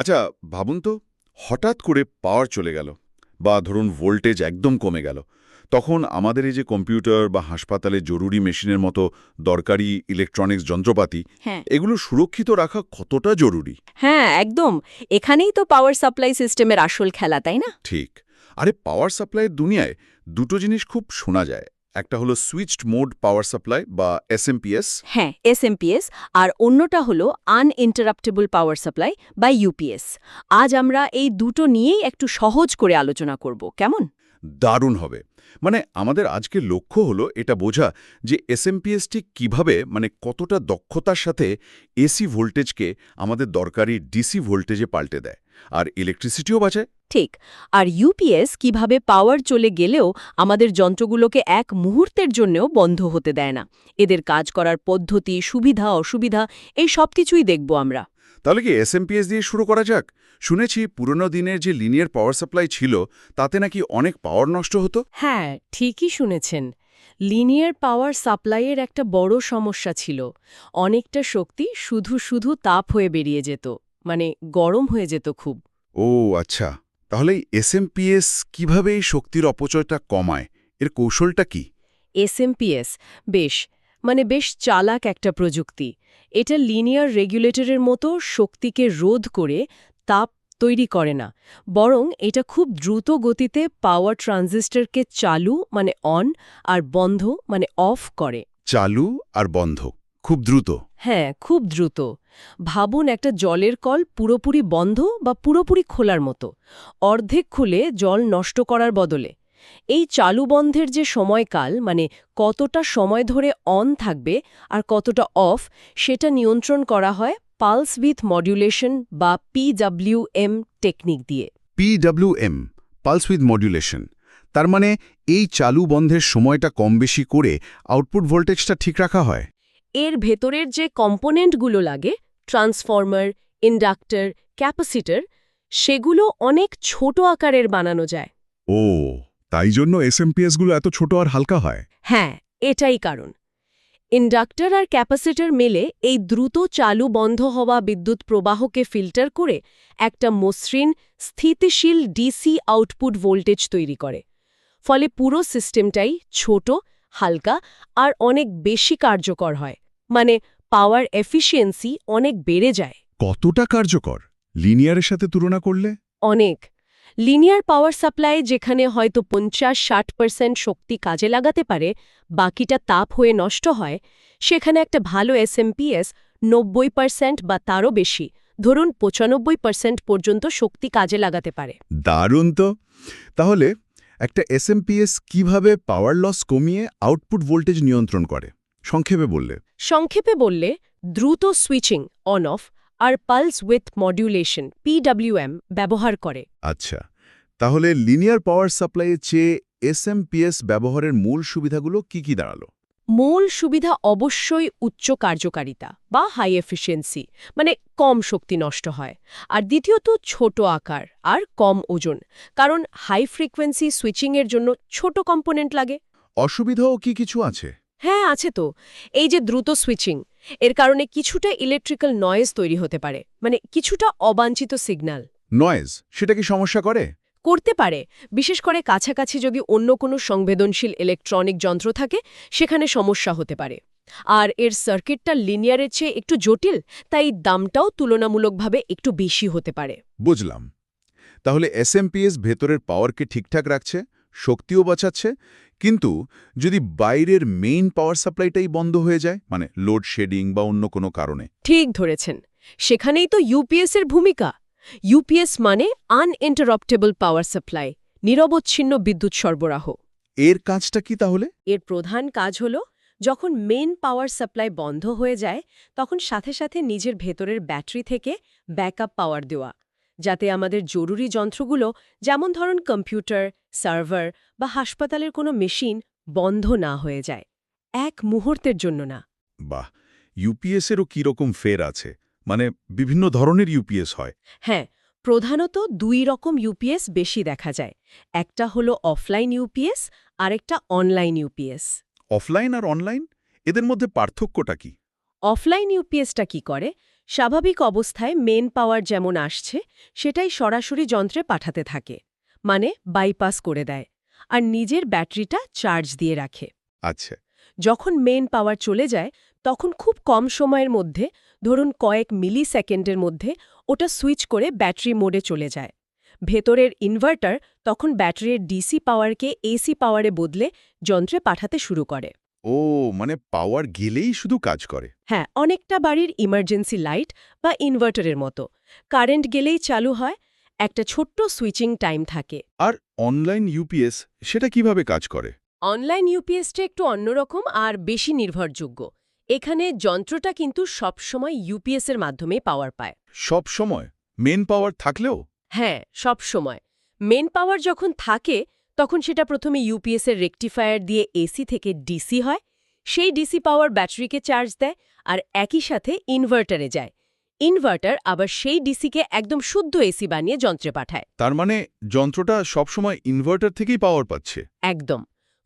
আচ্ছা ভাবুন তো হঠাৎ করে পাওয়ার চলে গেল বা ধরুন ভোল্টেজ একদম কমে গেল তখন আমাদের এই যে কম্পিউটার বা হাসপাতালে জরুরি মেশিনের মতো দরকারি ইলেকট্রনিক্স যন্ত্রপাতি হ্যাঁ। এগুলো সুরক্ষিত রাখা কতটা জরুরি? হ্যাঁ একদম। এখানেই তো পাওয়ার সাপ্লাই সিস্টেমের আসল খেলা তাই না? ঠিক। আরে পাওয়ার সাপ্লাইয়ের দুনিয়ায় দুটো জিনিস খুব শোনা যায়। একটা হলো সুইচড মোড পাওয়ার সাপ্লাই বা এসএমপিএস হ্যাঁ এসএমপিএস আর অন্যটা হলো আনইন্টারাপ্টেবল পাওয়ার সাপ্লাই বা ইউপিএস আজ আমরা এই দুটো নিয়েই একটু সহজ করে আলোচনা করব কেমন? দারুণ হবে। মানে আমাদের আজকের লক্ষ্য হলো এটা বোঝা যে এসএমপিএসটি কীভাবে মানে কতটা দক্ষতার সাথে এসি ভোল্টেজকে আমাদের দরকারি ডিসি ভোল্টেজে পাল্টে দেয়। আর ইলেকট্রিসিটিও বাঁচায়। ঠিক আর ইউপিএস কীভাবে পাওয়ার চলে গেলেও আমাদের যন্ত্রগুলোকে এক মুহূর্তের জন্যও বন্ধ হতে দেয় না। এদের কাজ করার পদ্ধতি সুবিধা অসুবিধা এই সব কিছুই দেখব আমরা। তাহলে কি এসএমপিএস দিয়ে শুরু করা যাক? শুনেছি পুরনো দিনের যে লিনিয়ার পাওয়ার সাপ্লাই ছিল তাতে নাকি অনেক পাওয়ার নষ্ট হতো? হ্যাঁ ঠিকই শুনেছেন। লিনিয়ার পাওয়ার সাপ্লাইয়ের একটা বড় সমস্যা ছিল। অনেকটা শক্তি শুধু শুধু তাপ হয়ে বেরিয়ে যেত। মানে গরম হয়ে যেত খুব। ও আচ্ছা। তাহলে এসএমপিএস কীভাবে এই শক্তির অপচয়টা কমায়? এর কৌশলটা কি? এসএমপিএস বেশ। মানে বেশ চালাক একটা প্রযুক্তি। এটা লিনিয়ার রেগুলেটরের মতো শক্তিকে রোধ করে তাপ তৈরি করে না। বরং এটা খুব দ্রুত গতিতে পাওয়ার ট্রানজিস্টরকে চালু মানে অন আর বন্ধ মানে অফ করে। চালু আর বন্ধ। খুব দ্রুত। হ্যাঁ খুব দ্রুত। ভাবুন একটা জলের কল পুরোপুরি বন্ধ বা পুরোপুরি খোলার মতো। অর্ধেক খুলে জল নষ্ট করার বদলে। এই চালু বন্ধের যে সময়কাল মানে কতটা সময় ধরে অন থাকবে আর কতটা অফ, সেটা নিয়ন্ত্রণ করা হয় পালস উইথ মডুলেশন বা পিডব্লিউএম টেকনিক দিয়ে। পিডব্লিউএম, পালস উইথ মডুলেশন, তার মানে এই চালু বন্ধের সময়টা কম বেশি করে আউটপুট ভোল্টেজটা ঠিক রাখা হয়। এর ভেতরের যে কম্পোনেন্টগুলো লাগে ট্রান্সফর্মার ইন্ডাক্টর ক্যাপাসিটর সেগুলো অনেক ছোট আকারের বানানো যায়। ও তাই জন্য এসএমপিএসগুলো এত ছোট আর হালকা হয়। হ্যাঁ এটাই কারণ। ইন্ডাক্টর আর ক্যাপাসিটর মেলে এই দ্রুত চালু বন্ধ হওয়া বিদ্যুৎ প্রবাহকে ফিল্টার করে একটা মসৃণ স্থিতিশীল ডিসি আউটপুট ভোল্টেজ তৈরি করে। ফলে পুরো সিস্টেমটাই ছোট হালকা আর অনেক বেশি কার্যকর হয়। মানে পাওয়ার এফিসিয়েন্সি অনেক বেড়ে যায়। কতটা কার্যকর? লিনিয়ারের সাথে তুলনা করলে? অনেক। লিনিয়ার পাওয়ার সাপ্লাই যেখানে হয়তো পঞ্চাশ ষাট পার্সেন্ট শক্তি কাজে লাগাতে পারে বাকিটা তাপ হয়ে নষ্ট হয় সেখানে একটা ভালো এসএমপিএস নব্বই পার্সেন্ট বা তারও বেশি ধরুন পঁচানব্বই পার্সেন্ট পর্যন্ত শক্তি কাজে লাগাতে পারে। দারুণ তো। তাহলে একটা এসএমপিএস কীভাবে পাওয়ার লস কমিয়ে আউটপুট ভোল্টেজ নিয়ন্ত্রণ করে? সংক্ষেপে বললে। সংক্ষেপে বললে দ্রুত সুইচিং অন অফ আর পালস উইথ মডিউলেশন পিডব্লিউএম ব্যবহার করে। আচ্ছা তাহলে লিনিয়ার পাওয়ার সাপ্লাইয়ের চেয়ে এসএমপিএস ব্যবহারের মূল সুবিধাগুলো কি কি দাঁড়াল? মূল সুবিধা অবশ্যই উচ্চ কার্যকারিতা বা হাই এফিসিয়েন্সি মানে কম শক্তি নষ্ট হয়। আর দ্বিতীয়ত ছোট আকার আর কম ওজন কারণ হাই ফ্রিকোয়েন্সি সুইচিংয়ের জন্য ছোট কম্পোনেন্ট লাগে। অসুবিধাও কি কিছু আছে? হ্যাঁ আছে তো। এই যে দ্রুত সুইচিং এর কারণে কিছুটা ইলেকট্রিক্যাল নয়েজ তৈরি হতে পারে মানে কিছুটা অবাঞ্ছিত সিগন্যাল নয়েজ সেটা কি সমস্যা করে? করতে পারে। বিশেষ করে কাছাকাছি যদি অন্য কোনো সংবেদনশীল ইলেকট্রনিক যন্ত্র থাকে সেখানে সমস্যা হতে পারে। আর এর সার্কিটটা লিনিয়ারের চেয়ে একটু জটিল তাই দামটাও তুলনামূলকভাবে একটু বেশি হতে পারে। বুঝলাম। তাহলে এসএমপিএস ভেতরের পাওয়ারকে ঠিকঠাক রাখছে শক্তিও বাঁচাচ্ছে কিন্তু যদি বাইরের মেইন পাওয়ার সাপ্লাইটাই বন্ধ হয়ে যায় মানে লোড শেডিং বা অন্য কোনো কারণে? ঠিক ধরেছেন। সেখানেই তো ইউপিএস এর ভূমিকা। ইউপিএস মানে আনইন্টারাপ্টেবল পাওয়ার সাপ্লাই নিরবচ্ছিন্ন বিদ্যুৎ সরবরাহ। এর কাজটা কি তাহলে? এর প্রধান কাজ হল যখন মেন পাওয়ার সাপ্লাই বন্ধ হয়ে যায় তখন সাথে সাথে নিজের ভেতরের ব্যাটারি থেকে ব্যাকআপ পাওয়ার দেওয়া যাতে আমাদের জরুরি যন্ত্রগুলো যেমন ধরুন কম্পিউটার সার্ভার বা হাসপাতালের কোনো মেশিন বন্ধ না হয়ে যায়। এক মুহূর্তের জন্য না। বাহ! ইউপিএসেরও কীরকম ফের আছে? মানে বিভিন্ন ধরনের ইউপিএস হয়। হ্যাঁ প্রধানত দুই রকম ইউপিএস বেশি দেখা যায়। একটা হলো অফলাইন ইউপিএস আরেকটা অনলাইন ইউপিএস অফলাইন আর অনলাইন এদের মধ্যে পার্থক্যটা কি? অফলাইন ইউপিএসটা কি করে? স্বাভাবিক অবস্থায় মেন পাওয়ার যেমন আসছে সেটাই সরাসরি যন্ত্রে পাঠাতে থাকে। মানে বাইপাস করে দেয়। আর নিজের ব্যাটারিটা চার্জ দিয়ে রাখে। আচ্ছা। যখন মেন পাওয়ার চলে যায় তখন খুব কম সময়ের মধ্যে ধরুন কয়েক মিলি সেকেন্ডের মধ্যে ওটা সুইচ করে ব্যাটারি মোডে চলে যায়। ভেতরের ইনভার্টার তখন ব্যাটারির ডিসি পাওয়ারকে এসি পাওয়ারে বদলে যন্ত্রে পাঠাতে শুরু করে। ও মানে পাওয়ার গেলেই শুধু কাজ করে। হ্যাঁ অনেকটা বাড়ির ইমার্জেন্সি লাইট বা ইনভার্টারের মতো। কারেন্ট গেলেই চালু হয় একটা ছোট্ট সুইচিং টাইম থাকে। আর অনলাইন ইউপিএস সেটা কীভাবে কাজ করে? অনলাইন ইউপিএসটা একটু অন্যরকম আর বেশি নির্ভরযোগ্য। এখানে যন্ত্রটা কিন্তু সবসময় ইউপিএসের মাধ্যমে পাওয়ার পায়। সব সময় মেন পাওয়ার থাকলেও? হ্যাঁ সব সময় মেন পাওয়ার যখন থাকে তখন সেটা প্রথমে ইউপিএসের রেকটিফায়ার দিয়ে এসি থেকে ডিসি হয়। সেই ডিসি পাওয়ার ব্যাটারিকে চার্জ দেয় আর একই সাথে ইনভার্টারে যায়। ইনভার্টার আবার সেই ডিসিকে একদম শুদ্ধ এসি বানিয়ে যন্ত্রে পাঠায়। তার মানে যন্ত্রটা সবসময় ইনভার্টার থেকেই পাওয়ার পাচ্ছে? একদম।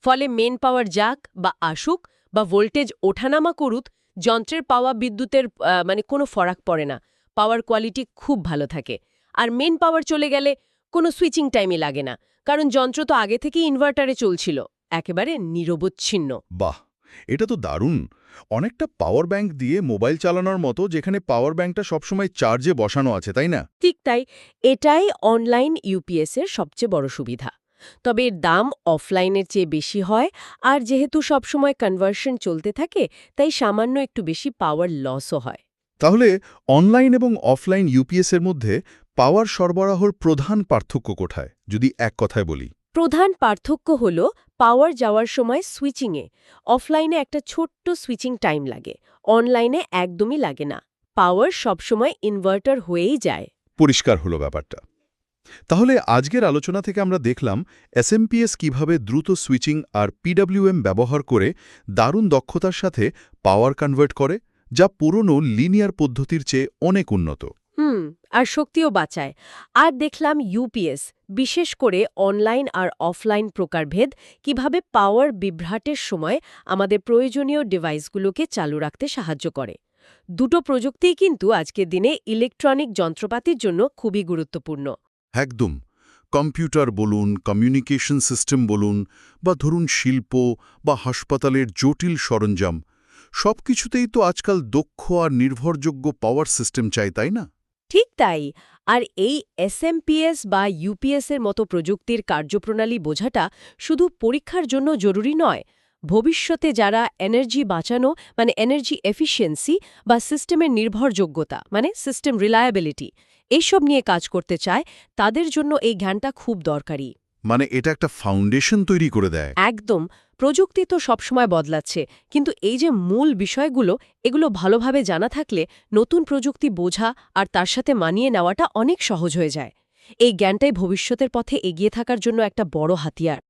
ফলে মেন পাওয়ার যাক বা আসুক বা ভোল্টেজ ওঠানামা করুত যন্ত্রের পাওয়া বিদ্যুতের মানে কোনো ফরাক পড়ে না। পাওয়ার কোয়ালিটি খুব ভালো থাকে। আর মেন পাওয়ার চলে গেলে কোনো সুইচিং টাইমই লাগে না। কারণ যন্ত্র তো আগে থেকেই ইনভার্টারে চলছিল। একেবারে নিরবচ্ছিন্ন। বাহ! এটা তো দারুণ। অনেকটা পাওয়ার ব্যাংক দিয়ে মোবাইল চালানোর মতো যেখানে পাওয়ার ব্যাংকটা সবসময় চার্জে বসানো আছে তাই না? ঠিক তাই। এটাই অনলাইন ইউপিএসের সবচেয়ে বড় সুবিধা। তবে এর দাম অফলাইনের চেয়ে বেশি হয় আর যেহেতু সবসময় কনভার্সন চলতে থাকে তাই সামান্য একটু বেশি পাওয়ার লসও হয়। তাহলে অনলাইন এবং অফলাইন ইউপিএস এর মধ্যে পাওয়ার সরবরাহর প্রধান পার্থক্য কোথায়? যদি এক কথায় বলি। প্রধান পার্থক্য হল পাওয়ার যাওয়ার সময় সুইচিংয়ে অফলাইনে একটা ছোট্ট সুইচিং টাইম লাগে। অনলাইনে একদমই লাগে না। পাওয়ার সবসময় ইনভার্টার হয়েই যায়। পরিষ্কার হলো ব্যাপারটা। তাহলে আজকের আলোচনা থেকে আমরা দেখলাম এসএমপিএস কীভাবে দ্রুত সুইচিং আর পিডব্লিউএম ব্যবহার করে দারুণ দক্ষতার সাথে পাওয়ার কনভার্ট করে, যা পুরনো লিনিয়ার পদ্ধতির চেয়ে অনেক উন্নত। হুম, আর শক্তিও বাঁচায়। আর দেখলাম ইউপিএস বিশেষ করে অনলাইন আর অফলাইন প্রকারভেদ, কীভাবে পাওয়ার বিভ্রাটের সময় আমাদের প্রয়োজনীয় ডিভাইসগুলোকে চালু রাখতে সাহায্য করে। দুটো প্রযুক্তিই কিন্তু আজকের দিনে ইলেকট্রনিক যন্ত্রপাতির জন্য খুবই গুরুত্বপূর্ণ। একদম, কম্পিউটার বলুন, কমিউনিকেশন সিস্টেম বলুন, বা ধরুন শিল্প, বা হাসপাতালের জটিল সরঞ্জাম, সবকিছুতেই তো আজকাল দক্ষ আর নির্ভরযোগ্য পাওয়ার সিস্টেম চাই, তাই না? ঠিক তাই। আর এই এসএমপিএস বা ইউপিএস এর মতো প্রযুক্তির কার্যপ্রণালী বোঝাটা শুধু পরীক্ষার জন্য জরুরি নয়। ভবিষ্যতে যারা এনার্জি বাঁচানো মানে এনার্জি এফিসিয়েন্সি বা সিস্টেমের নির্ভরযোগ্যতা মানে সিস্টেম রিলায়াবিলিটি এইসব নিয়ে কাজ করতে চায় তাদের জন্য এই জ্ঞানটা খুব দরকারি। মানে এটা একটা ফাউন্ডেশন তৈরি করে দেয়? একদম। প্রযুক্তি তো সবসময় বদলাচ্ছে কিন্তু এই যে মূল বিষয়গুলো এগুলো ভালোভাবে জানা থাকলে নতুন প্রযুক্তি বোঝা আর তার সাথে মানিয়ে নেওয়াটা অনেক সহজ হয়ে যায়। এই জ্ঞানটাই ভবিষ্যতের পথে এগিয়ে থাকার জন্য একটা বড় হাতিয়ার।